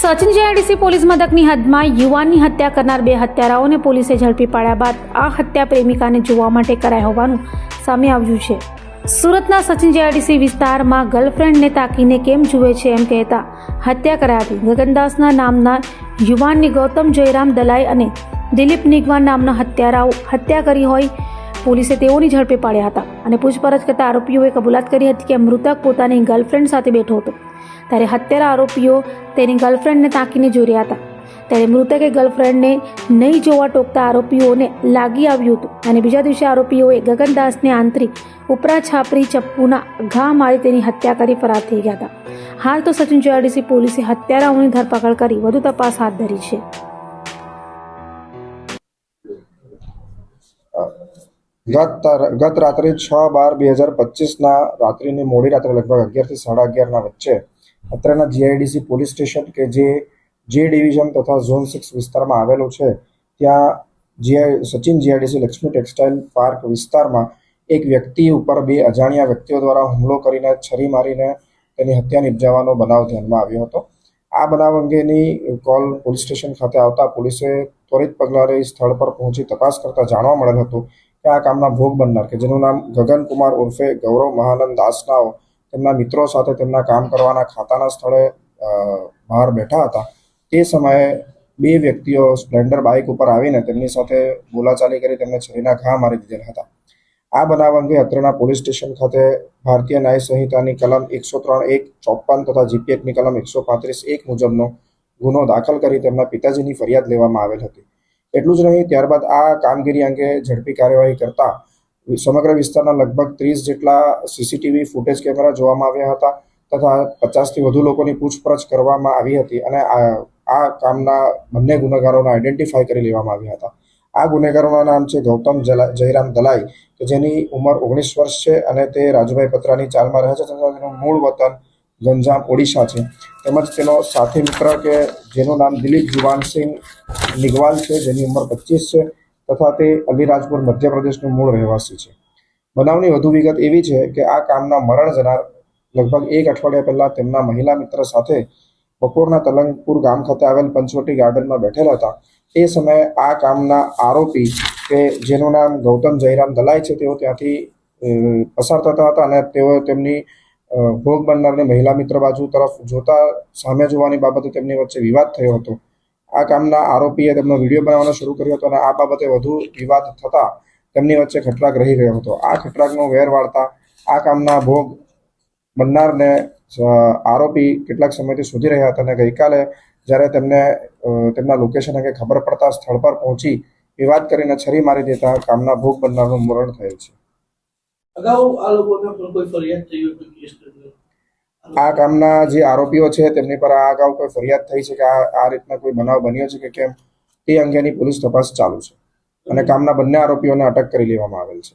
Sachin JIDC police મથકની હદમાં યુવાનની હત્યા કરનાર બે હત્યારાઓને પોલીસે ઝડપી પાડ્યા બાદ આ હત્યા પ્રેમિકાને જોવા માટે કરાઈ હોવાનું સામે આવ્યું છે. સુરતના સચિન જેઆઈડીસી વિસ્તારમાં ગર્લફ્રેન્ડને તાકીને કેમ જુએ છે એમ કહેતા હત્યા કરાતી ગગનદાસના નામના યુવાનની ગૌતમ જયરામ દલાઈ અને દિલીપ નિગવાન નામના હત્યારાઓ હત્યા કરી હોય પોલીસે તેઓની ઝડપે પાડ્યા હતા અને પૂછપરછ કરતા આરોપીઓએ કબૂલાત કરી હતી કે મૃતક પોતાની ગર્લફ્રેન્ડ સાથે બેઠો હતો. ત્યારે હત્યારા આરોપીઓ તેની ગર્લફ્રેન્ડને તાકીને જોઈ રહ્યા હતા. ત્યારે મૃતકે ગર્લફ્રેન્ડને નહીં જોવા ટોકતા આરોપીઓને લાગી આવ્યું હતું અને બીજા દિવસે આરોપીઓએ ગગનદાસને આંતરિક ઉપરા છાપરી ચપ્પુના ઘા મારી તેની હત્યા કરી ફરાર થઈ ગયા હતા. હાલ તો સચિન જીઆરડીસી પોલીસે હત્યારાઓની ધરપકડ કરી વધુ તપાસ હાથ ધરી છે. ગત ગત રાત્રે છ બાર બે હજાર પચીસના રાત્રિની મોડી રાત્રે લગભગ અગિયારથી સાડા અગિયારના વચ્ચે અત્રેના જીઆઈડીસી પોલીસ સ્ટેશન કે જે જે ડિવિઝન તથા ઝોન સિક્સ વિસ્તારમાં આવેલું છે, ત્યાં GI, Sachin GIDC Lakshmi textile park વિસ્તારમાં એક વ્યક્તિ ઉપર બે અજાણ્યા વ્યક્તિઓ દ્વારા હુમલો કરીને છરી મારીને તેની હત્યા નિપજાવવાનો બનાવ ધ્યાનમાં આવ્યો હતો. આ બનાવ અંગેની કોલ પોલીસ સ્ટેશન ખાતે આવતા પોલીસે ત્વરિત પગલાં લઈ સ્થળ પર પહોંચી તપાસ કરતા જાણવા મળેલ હતું કે આ કામના ભોગ બનનાર કે જેનું નામ ગગન કુમાર ઉર્ફે ગૌરવ મહાનંદ દાસનાઓ તેમના મિત્રો સાથે તેમના કામ કરવાના ખાતાના સ્થળે બહાર બેઠા હતા. તે સમયે બે વ્યક્તિઓ સ્પ્લેન્ડર બાઇક ઉપર આવીને તેમની સાથે બોલાચાલી કરી તેમને છરીના ઘા મારી દીધેલા હતા. આ બનાવ અંગે અત્રેના પોલીસ સ્ટેશન ખાતે ભારતીય ન્યાય સંહિતાની કલમ એકસો ત્રણ એક ચોપન તથા જીપીએફની કલમ એકસો પાંત્રીસ એક મુજબનો ગુનો દાખલ કરી તેમના પિતાજીની ફરિયાદ લેવામાં આવેલ હતી. એટલું જ નહીં, ત્યારબાદ આ કામગીરી અંગે ઝડપી કાર્યવાહી કરતા સમગ્ર વિસ્તારના લગભગ ત્રીસ જેટલા સીસીટીવી ફૂટેજ કેમેરા જોવામાં આવ્યા હતા તથા પચાસથી વધુ લોકોની પૂછપરછ કરવામાં આવી હતી અને આ કામના બંને ગુનેગારોને આઈડેન્ટિફાય કરી લેવામાં આવ્યા હતા. આ ગુનેગારોના નામ છે ગૌતમ જયરામ દલાઈ, કે જેની ઉંમર ઓગણીસ વર્ષ છે અને તે રાજુભાઈ પત્રાની ચાલમાં રહે છે તથા તેનું મૂળ વતન ગંજામ ઓડિશા છે. તેમજ તેનો સાથી મિત્ર કે જેનું નામ દિલીપ જુવાનસિંહ નિગવાલ છે, જેની ઉંમર પચીસ છે, તથા તે અલીરાજપુર મધ્યપ્રદેશનું મૂળ રહેવાસી છે. બનાવની વધુ વિગત એવી છે કે આ કામના મરણ જનાર લગભગ એક અઠવાડિયા પહેલા તેમના મહિલા મિત્ર સાથે બપોરના તલંગપુર ગામ ખાતે આવેલ પંચવટી ગાર્ડનમાં બેઠેલા હતા. એ સમયે આ કામના આરોપી કે જેનું નામ ગૌતમ જયરામ દલાઈ છે, તેઓ ત્યાંથી પસાર થતા હતા અને તેઓ તેમની ભોગ બનનારને મહિલા મિત્ર બાજુ તરફ જોતા સામે જોવાની બાબતે તેમની વચ્ચે વિવાદ થયો હતો. આ કામના આરોપીએ તેમનો વીડિયો બનાવવાનો શરૂ કર્યો હતો અને આ બાબતે વધુ વિવાદ થતા તેમની વચ્ચે ખટરાગ રહી ગયો હતો. આ ખટરાગનો વેર વાળતા આ કામના ભોગ બનનારને આરોપી કેટલાક સમયથી શોધી રહ્યા હતા અને ગઈકાલે જ્યારે તેમને તેમના લોકેશન અંગે ખબર પડતા સ્થળ પર પહોંચી વિવાદ કરીને છરી મારી દેતા કામના ભોગ બનનારનું મરણ થયું છે. અગાઉ આ લોકોને પણ કોઈ ફરિયાદ થઈ હોય કોઈ કેસ આ કામના જે આરોપીઓ છે તેમની પર આ અગાઉ કોઈ ફરિયાદ થઈ છે કે આ આ રીતના કોઈ બનાવ બન્યો છે કે કેમ? તે અંગેની પોલીસ તપાસ ચાલુ છે. અને કામના બંને આરોપીઓને અટક કરી લેવામાં આવેલ છે.